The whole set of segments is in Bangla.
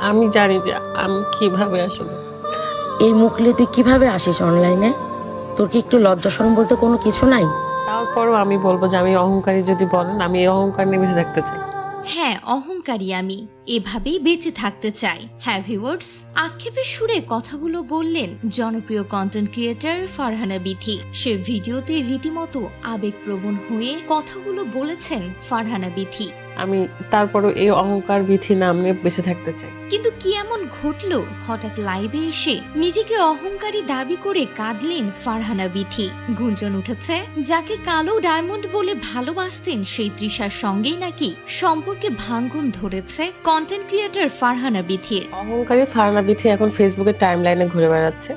আমি জানি যে আমি কীভাবে আসলে। এই মুখলে তুই কীভাবে আসিস অনলাইনে তোর কি একটু লজ্জা শরম বলতে কোনো কিছু নাই? তারপরও আমি বলব যে আমি অহংকারী যদি বলেন আমি এই অহংকার নিয়ে বেঁচে থাকতে চাই। হ্যাঁ অহংকারী আমি। এভাবেই বেঁচে থাকতে চাই। হ্যাঁ ভিউয়ার্স আক্ষেপের সুরে কথাগুলো বললেন জনপ্রিয় কন্টেন্ট ক্রিয়েটর ফারহানা বিথি। সে ভিডিওতে রীতিমতো আবেগপ্রবণ হয়ে কথাগুলো বলেছেন ফারহানা বিথি। আমি তারপরও এই অহংকার বিধি নাম নিয়ে বেঁচে থাকতে চাই। কিন্তু কি এমন ঘটলো? হঠাৎ লাইভে এসে নিজেকে অহংকারী দাবি করে কাঁদলেন ফারহানা বিথি। গুঞ্জন উঠেছে যাকে কালো ডায়মন্ড বলে ভালোবাসতেন সেই তৃষার সঙ্গেই নাকি সম্পর্কে ভাঙ্গন ধরেছে কন্টেন্ট ক্রিয়েটর ফারহানা বিথির। অহংকারী ফারহানা বিথি এখন ফেসবুকের টাইম লাইনে ঘুরে বেড়াচ্ছে।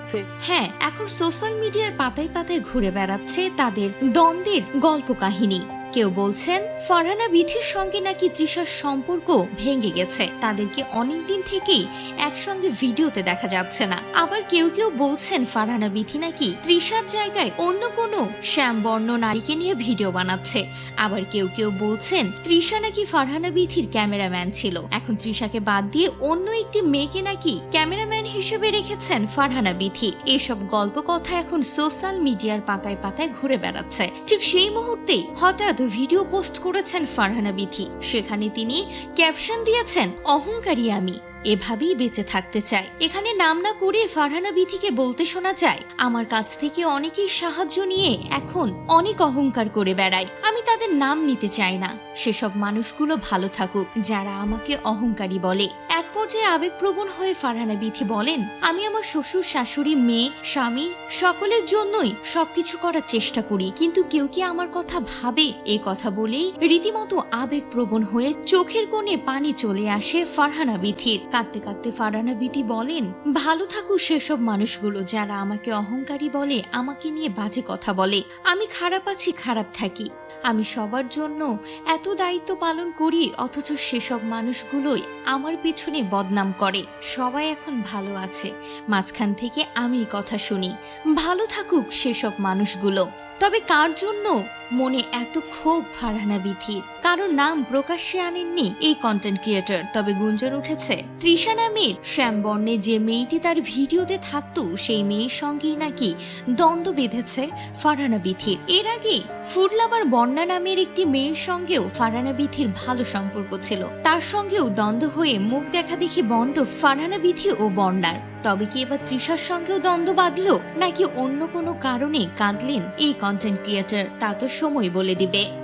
হ্যাঁ এখন সোশ্যাল মিডিয়ার পাতায় পাতায় ঘুরে বেড়াচ্ছে তাদের দ্বন্দ্বের গল্প কাহিনী। কেউ বলছেন, ফারহানা বিথির সঙ্গে নাকি তৃষার সম্পর্ক ভেঙে গেছে। তাদেরকে অনেকদিন থেকেই একসঙ্গে ভিডিওতে দেখা যাচ্ছে না। আবার কেউ কেউ বলছেন, ফারহানা বিথি নাকি তৃষার জায়গায় অন্য কোনো শ্যামবর্ণ নারীকে নিয়ে ভিডিও বানাচ্ছে। আবার কেউ কেউ বলছেন, তৃষা নাকি ফারহানা বিথির ক্যামেরাম্যান ছিল। এখন তৃষাকে বাদ দিয়ে অন্য একটি মেয়েকে নাকি ক্যামেরাম্যান হিসেবে রেখেছেন ফারহানা বিথি। এসব গল্প কথা এখন সোশ্যাল মিডিয়ার পাতায় পাতায় ঘুরে বেড়াচ্ছে। ঠিক সেই মুহূর্তেই হঠাৎ ভিডিও পোস্ট করেছেন ফারহানা বিথি। সেখানে তিনি ক্যাপশন দিয়েছেন, অহংকারী আমি, এভাবেই বেঁচে থাকতে চাই। এখানে নাম না করে ফারহানা বিথিকে বলতে শোনা যায়, আমার কাছ থেকে অনেকেই সাহায্য নিয়ে এখন অনেক অহংকার করে বেড়ায়। আমি তাদের নাম নিতে চাই না। সেসব মানুষগুলো ভালো থাকুক, যারা আমাকে অহংকারী বলে। পর্যায়ে আবেগপ্রবণ হয়ে ফারহানা বিথি বলেন, আমি আমার শ্বশুর, শাশুড়ি, মেয়ে, স্বামী, সকলের জন্যই সবকিছু করার চেষ্টা করি। কিন্তু কেউ কি আমার কথা ভাবে? এই কথা বলেই রীতিমতো আবেগপ্রবণ হয়ে চোখের কোণে পানি চলে আসে ফারহানা বিথির। কাঁদতে কাঁদতে ফারহানা বিথি বলেন, ভালো থাকুক সেসব মানুষগুলো যারা আমাকে অহংকারী বলে, আমাকে নিয়ে বাজে কথা বলে। আমি খারাপ আছি, খারাপ থাকি। আমি সবার জন্য এত দায়িত্ব পালন করি, অথচ সেসব মানুষগুলোই আমার পেছনে বদনাম করে। সবাই এখন ভালো আছে। মাঝখান থেকে আমি কথা শুনি। ভালো থাকুক সেসব মানুষগুলো। তবে কার জন্য? মনে এত ক্ষোভ ফারহানা বিথির কারোর নাম প্রকাশ্যে আনেননি এই কন্টেন্ট ক্রিয়েটর তবে গুঞ্জন উঠেছে, তৃষা নামের শ্যাম শ্যামবর্ণে যে মেয়েটি তার ভিডিওতে থাকতো, সেই মেয়ের সঙ্গেই নাকি দ্বন্দ্ব বেঁধেছে ফারহানা বিথির। এর আগে ফুড লাভার বন্যা নামের একটি মেয়ের সঙ্গেও ফারহানা বিথির ভালো সম্পর্ক ছিল। তার সঙ্গেও দ্বন্দ্ব হয়ে মুখ দেখা দেখি বন্ধ ফারহানা বিথি ও বন্যার। তবে কি এবার তৃষার সঙ্গেও দ্বন্দ্ব বাঁধলো? নাকি অন্য কোনো কারণে কাঁদলেন এই কন্টেন্ট ক্রিয়েটর তা তো সময় বলে দিবে।